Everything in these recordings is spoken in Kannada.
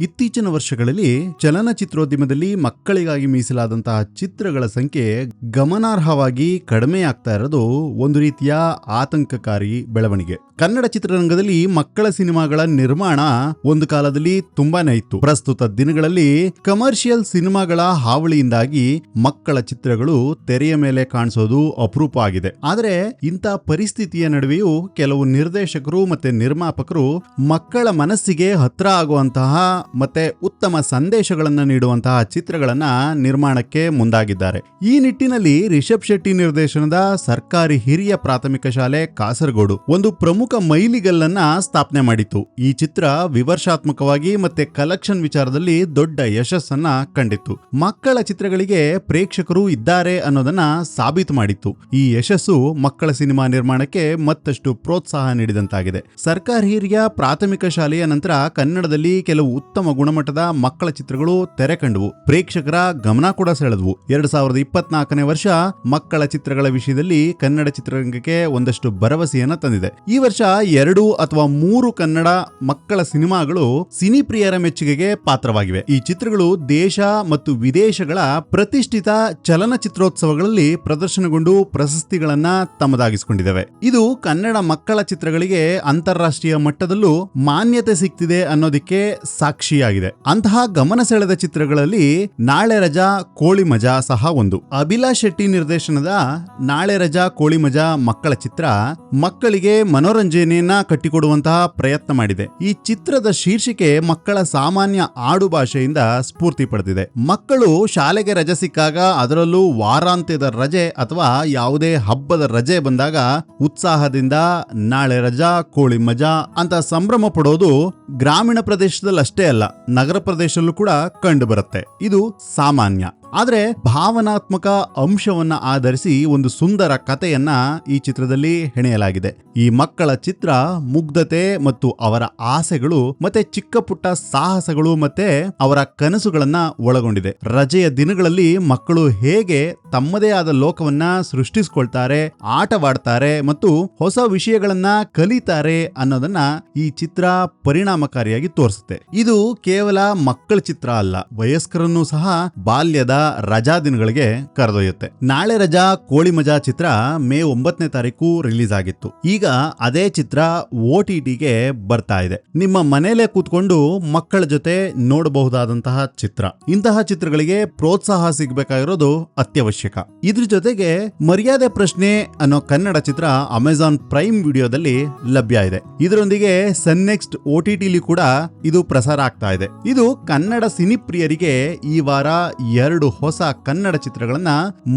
ಇತ್ತೀಚಿನ ವರ್ಷಗಳಲ್ಲಿ ಚಲನಚಿತ್ರೋದ್ಯಮದಲ್ಲಿ ಮಕ್ಕಳಿಗಾಗಿ ಮೀಸಲಾದಂತಹ ಚಿತ್ರಗಳ ಸಂಖ್ಯೆ ಗಮನಾರ್ಹವಾಗಿ ಕಡಿಮೆಯಾಗ್ತಾ ಇರೋದು ಒಂದು ರೀತಿಯ ಆತಂಕಕಾರಿ ಬೆಳವಣಿಗೆ. ಕನ್ನಡ ಚಿತ್ರರಂಗದಲ್ಲಿ ಮಕ್ಕಳ ಸಿನಿಮಾಗಳ ನಿರ್ಮಾಣ ಒಂದು ಕಾಲದಲ್ಲಿ ತುಂಬಾನೇ ಇತ್ತು. ಪ್ರಸ್ತುತ ದಿನಗಳಲ್ಲಿ ಕಮರ್ಷಿಯಲ್ ಸಿನಿಮಾಗಳ ಹಾವಳಿಯಿಂದಾಗಿ ಮಕ್ಕಳ ಚಿತ್ರಗಳು ತೆರೆಯ ಮೇಲೆ ಕಾಣಿಸೋದು ಅಪರೂಪ ಆಗಿದೆ. ಆದರೆ ಇಂಥ ಪರಿಸ್ಥಿತಿಯ ನಡುವೆಯೂ ಕೆಲವು ನಿರ್ದೇಶಕರು ಮತ್ತೆ ನಿರ್ಮಾಪಕರು ಮಕ್ಕಳ ಮನಸ್ಸಿಗೆ ಹತ್ರ ಆಗುವಂತಹ ಮತ್ತೆ ಉತ್ತಮ ಸಂದೇಶಗಳನ್ನ ನೀಡುವಂತಹ ಚಿತ್ರಗಳನ್ನ ನಿರ್ಮಾಣಕ್ಕೆ ಮುಂದಾಗಿದ್ದಾರೆ. ಈ ನಿಟ್ಟಿನಲ್ಲಿ ರಿಷಬ್ ಶೆಟ್ಟಿ ನಿರ್ದೇಶನದ ಸರ್ಕಾರಿ ಹಿರಿಯ ಪ್ರಾಥಮಿಕ ಶಾಲೆ ಕಾಸರಗೋಡು ಒಂದು ಪ್ರಮುಖ ಮೈಲಿಗಲ್ಲನ್ನ ಸ್ಥಾಪನೆ ಮಾಡಿತು. ಈ ಚಿತ್ರ ವಿವರ್ಶಾತ್ಮಕವಾಗಿ ಮತ್ತೆ ಕಲೆಕ್ಷನ್ ವಿಚಾರದಲ್ಲಿ ದೊಡ್ಡ ಯಶಸ್ಸನ್ನ ಕಂಡಿತ್ತು. ಮಕ್ಕಳ ಚಿತ್ರಗಳಿಗೆ ಪ್ರೇಕ್ಷಕರು ಇದ್ದಾರೆ ಅನ್ನೋದನ್ನ ಸಾಬೀತು ಮಾಡಿತ್ತು. ಈ ಯಶಸ್ಸು ಮಕ್ಕಳ ಸಿನಿಮಾ ನಿರ್ಮಾಣಕ್ಕೆ ಮತ್ತಷ್ಟು ಪ್ರೋತ್ಸಾಹ ನೀಡಿದಂತಾಗಿದೆ. ಸರ್ಕಾರಿ ಹಿರಿಯ ಪ್ರಾಥಮಿಕ ಶಾಲೆಯ ನಂತರ ಕನ್ನಡದಲ್ಲಿ ಕೆಲವು ಉತ್ತಮ ಗುಣಮಟ್ಟದ ಮಕ್ಕಳ ಚಿತ್ರಗಳು ತೆರೆ ಕಂಡವು. ಪ್ರೇಕ್ಷಕರ ಗಮನ ಕೂಡ ಸೆಳೆದವು. ಎರಡ್ ಸಾವಿರದ ಇಪ್ಪತ್ನಾಲ್ಕನೇ ವರ್ಷ ಮಕ್ಕಳ ಚಿತ್ರಗಳ ವಿಷಯದಲ್ಲಿ ಕನ್ನಡ ಚಿತ್ರರಂಗಕ್ಕೆ ಒಂದಷ್ಟು ಭರವಸೆಯನ್ನ ತಂದಿದೆ. ಈ ವರ್ಷ ಎರಡು ಅಥವಾ ಮೂರು ಕನ್ನಡ ಮಕ್ಕಳ ಸಿನಿಮಾಗಳು ಸಿನಿ ಪ್ರಿಯರ ಮೆಚ್ಚುಗೆಗೆ ಪಾತ್ರವಾಗಿವೆ. ಈ ಚಿತ್ರಗಳು ದೇಶ ಮತ್ತು ವಿದೇಶಗಳ ಪ್ರತಿಷ್ಠಿತ ಚಲನಚಿತ್ರೋತ್ಸವಗಳಲ್ಲಿ ಪ್ರದರ್ಶನಗೊಂಡು ಪ್ರಶಸ್ತಿಗಳನ್ನ ತಮ್ಮದಾಗಿಸಿಕೊಂಡಿದ್ದಾವೆ. ಇದು ಕನ್ನಡ ಮಕ್ಕಳ ಚಿತ್ರಗಳಿಗೆ ಅಂತಾರಾಷ್ಟ್ರೀಯ ಮಟ್ಟದಲ್ಲೂ ಮಾನ್ಯತೆ ಸಿಗ್ತಿದೆ ಅನ್ನೋದಕ್ಕೆ ಸಾಕ್ಷಿಯಾಗಿದೆ. ಅಂತಹ ಗಮನ ಸೆಳೆದ ಚಿತ್ರಗಳಲ್ಲಿ ನಾಳೆ ರಜಾ, ಕೋಳಿ ಮಜಾ ಸಹ ಒಂದು. ಅಭಿಲಾಷ್ ಶೆಟ್ಟಿ ನಿರ್ದೇಶನದ ನಾಳೆ ರಜಾ, ಕೋಳಿ ಮಜಾ ಮಕ್ಕಳ ಚಿತ್ರ ಮಕ್ಕಳಿಗೆ ಮನೋರಂಜನೆಯನ್ನ ಕಟ್ಟಿಕೊಡುವಂತಹ ಪ್ರಯತ್ನ ಮಾಡಿದೆ. ಈ ಚಿತ್ರದ ಶೀರ್ಷಿಕೆ ಮಕ್ಕಳ ಸಾಮಾನ್ಯ ಆಡು ಭಾಷೆಯಿಂದ ಸ್ಫೂರ್ತಿ ಪಡೆದಿದೆ. ಮಕ್ಕಳು ಶಾಲೆಗೆ ರಜೆ ಸಿಕ್ಕಾಗ ಅದರಲ್ಲೂ ವಾರಾಂತ್ಯದ ರಜೆ ಅಥವಾ ಯಾವುದೇ ಹಬ್ಬದ ರಜೆ ಬಂದಾಗ ಉತ್ಸಾಹದಿಂದ ನಾಳೆ ರಜಾ, ಕೋಳಿ ಮಜಾ ಅಂತ ಸಂಭ್ರಮ ಪಡೋದು ಗ್ರಾಮೀಣ ಪ್ರದೇಶದಲ್ಲಷ್ಟೇ ಅಲ್ಲ, ನಗರ ಪ್ರದೇಶದಲ್ಲೂ ಕೂಡ ಕಂಡು ಬರುತ್ತೆ. ಇದು ಸಾಮಾನ್ಯ. ಆದ್ರೆ ಭಾವನಾತ್ಮಕ ಅಂಶವನ್ನ ಆಧರಿಸಿ ಒಂದು ಸುಂದರ ಕಥೆಯನ್ನ ಈ ಚಿತ್ರದಲ್ಲಿ ಹೆಣೆಯಲಾಗಿದೆ. ಈ ಮಕ್ಕಳ ಚಿತ್ರ ಮುಗ್ಧತೆ ಮತ್ತು ಅವರ ಆಸೆಗಳು ಮತ್ತೆ ಚಿಕ್ಕ ಪುಟ್ಟ ಸಾಹಸಗಳು ಮತ್ತೆ ಅವರ ಕನಸುಗಳನ್ನ ಒಳಗೊಂಡಿದೆ. ರಜೆಯ ದಿನಗಳಲ್ಲಿ ಮಕ್ಕಳು ಹೇಗೆ ತಮ್ಮದೇ ಆದ ಲೋಕವನ್ನ ಸೃಷ್ಟಿಸ್ಕೊಳ್ತಾರೆ, ಆಟವಾಡ್ತಾರೆ ಮತ್ತು ಹೊಸ ವಿಷಯಗಳನ್ನ ಕಲಿತಾರೆ ಅನ್ನೋದನ್ನ ಈ ಚಿತ್ರ ಪರಿಣಾಮಕಾರಿಯಾಗಿ ತೋರಿಸುತ್ತೆ. ಇದು ಕೇವಲ ಮಕ್ಕಳ ಚಿತ್ರ ಅಲ್ಲ, ವಯಸ್ಕರನ್ನು ಸಹ ಬಾಲ್ಯದ ರಜಾ ದಿನಗಳಿಗೆ ಕರೆದೊಯ್ಯುತ್ತೆ. ನಾಳೆ ರಜಾ ಕೋಳಿ ಮಜಾ ಚಿತ್ರ ಮೇ ಒಂಬತ್ತನೇ ತಾರೀಕು ರಿಲೀಸ್ ಆಗಿತ್ತು. ಈಗ ಅದೇ ಚಿತ್ರ ಓ ಟಿ ಬರ್ತಾ ಇದೆ. ನಿಮ್ಮ ಮನೇಲೆ ಕೂತ್ಕೊಂಡು ಮಕ್ಕಳ ಜೊತೆ ನೋಡಬಹುದಾದಂತಹ ಚಿತ್ರ. ಇಂತಹ ಚಿತ್ರಗಳಿಗೆ ಪ್ರೋತ್ಸಾಹ ಸಿಗಬೇಕಾಗಿರೋದು ಅತ್ಯವಶ್ಯಕ. ಇದ್ರ ಜೊತೆಗೆ ಮರ್ಯಾದೆ ಪ್ರಶ್ನೆ ಅನ್ನೋ ಕನ್ನಡ ಚಿತ್ರ ಅಮೆಜಾನ್ ಪ್ರೈಮ್ ವಿಡಿಯೋದಲ್ಲಿ ಲಭ್ಯ ಇದೆ. ಇದರೊಂದಿಗೆ ಸನ್ ನೆಕ್ಸ್ಟ್ ಓ ಟಿ ಕೂಡ ಇದು ಪ್ರಸಾರ ಆಗ್ತಾ ಇದೆ. ಇದು ಕನ್ನಡ ಸಿನಿಪ್ರಿಯರಿಗೆ ಈ ವಾರ ಎರಡು ಹೊಸ ಕನ್ನಡ ಚಿತ್ರಗಳನ್ನ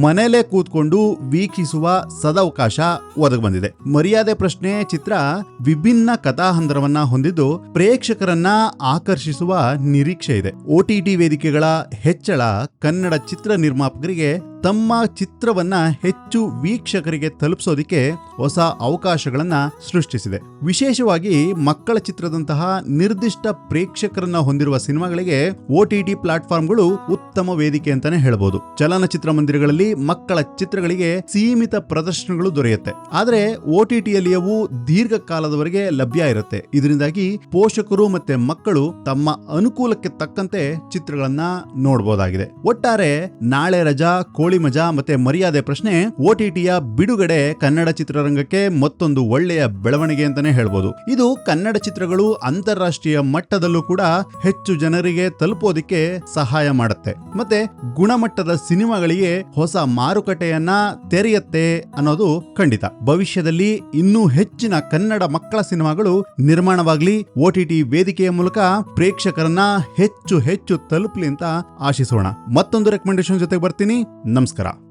ಮನೆಯಲ್ಲೇ ಕೂತ್ಕೊಂಡು ವೀಕ್ಷಿಸುವ ಸದಾವಕಾಶ ಒದಗಿ ಬಂದಿದೆ. ಮರ್ಯಾದೆ ಪ್ರಶ್ನೆ ಚಿತ್ರ ವಿಭಿನ್ನ ಕಥಾಹಂದರವನ್ನ ಹೊಂದಿದ್ದು ಪ್ರೇಕ್ಷಕರನ್ನ ಆಕರ್ಷಿಸುವ ನಿರೀಕ್ಷೆ ಇದೆ. ಒಟಿಟಿ ವೇದಿಕೆಗಳ ಹೆಚ್ಚಳ ಕನ್ನಡ ಚಿತ್ರ ನಿರ್ಮಾಪಕರಿಗೆ ತಮ್ಮ ಚಿತ್ರವನ್ನ ಹೆಚ್ಚು ವೀಕ್ಷಕರಿಗೆ ತಲುಪಿಸೋದಿಕ್ಕೆ ಹೊಸ ಅವಕಾಶಗಳನ್ನ ಸೃಷ್ಟಿಸಿದೆ. ವಿಶೇಷವಾಗಿ ಮಕ್ಕಳ ಚಿತ್ರದಂತಹ ನಿರ್ದಿಷ್ಟ ಪ್ರೇಕ್ಷಕರನ್ನ ಹೊಂದಿರುವ ಸಿನಿಮಾಗಳಿಗೆ ಒಟಿಟಿ ಪ್ಲಾಟ್ಫಾರ್ಮ್ಗಳು ಉತ್ತಮ ವೇದಿಕೆ ಅಂತಾನೆ ಹೇಳಬಹುದು ಚಲನಚಿತ್ರ ಮಂದಿರಗಳಲ್ಲಿ ಮಕ್ಕಳ ಚಿತ್ರಗಳಿಗೆ ಸೀಮಿತ ಪ್ರದರ್ಶನಗಳು ದೊರೆಯುತ್ತೆ. ಆದ್ರೆ ಒಟಿಟಿಯಲ್ಲಿ ಅವು ದೀರ್ಘಕಾಲದವರೆಗೆ ಲಭ್ಯ ಇರುತ್ತೆ. ಇದರಿಂದಾಗಿ ಪೋಷಕರು ಮತ್ತೆ ಮಕ್ಕಳು ತಮ್ಮ ಅನುಕೂಲಕ್ಕೆ ತಕ್ಕಂತೆ ಚಿತ್ರಗಳನ್ನ ನೋಡಬಹುದಾಗಿದೆ ಒಟ್ಟಾರೆ ನಾಳೆ ರಜಾ ಮಜಾ ಮತ್ತೆ ಮರ್ಯಾದೆ ಪ್ರಶ್ನೆ ಓಟಿಟಿಯ ಬಿಡುಗಡೆ ಕನ್ನಡ ಚಿತ್ರರಂಗಕ್ಕೆ ಮತ್ತೊಂದು ಒಳ್ಳೆಯ ಬೆಳವಣಿಗೆ ಅಂತಾನೆ ಹೇಳ್ಬೋದು. ಇದು ಕನ್ನಡ ಚಿತ್ರಗಳು ಅಂತಾರಾಷ್ಟ್ರೀಯ ಮಟ್ಟದಲ್ಲೂ ಕೂಡ ಹೆಚ್ಚು ಜನರಿಗೆ ತಲುಪೋದಿಕ್ಕೆ ಸಹಾಯ ಮಾಡುತ್ತೆ. ಮತ್ತೆ ಗುಣಮಟ್ಟದ ಸಿನಿಮಾಗಳಿಗೆ ಹೊಸ ಮಾರುಕಟ್ಟೆಯನ್ನ ತೆರೆಯುತ್ತೆ ಅನ್ನೋದು ಖಂಡಿತ. ಭವಿಷ್ಯದಲ್ಲಿ ಇನ್ನೂ ಹೆಚ್ಚಿನ ಕನ್ನಡ ಮಕ್ಕಳ ಸಿನಿಮಾಗಳು ನಿರ್ಮಾಣವಾಗ್ಲಿ ಒಟಿಟಿ ವೇದಿಕೆಯ ಮೂಲಕ ಪ್ರೇಕ್ಷಕರನ್ನ ಹೆಚ್ಚು ಹೆಚ್ಚು ತಲುಪಲಿ ಅಂತ ಆಶಿಸೋಣ. ಮತ್ತೊಂದು ರೆಕಮೆಂಡೇಶನ್ ಜೊತೆ ಬರ್ತೀನಿ. ನಮಸ್ಕಾರ.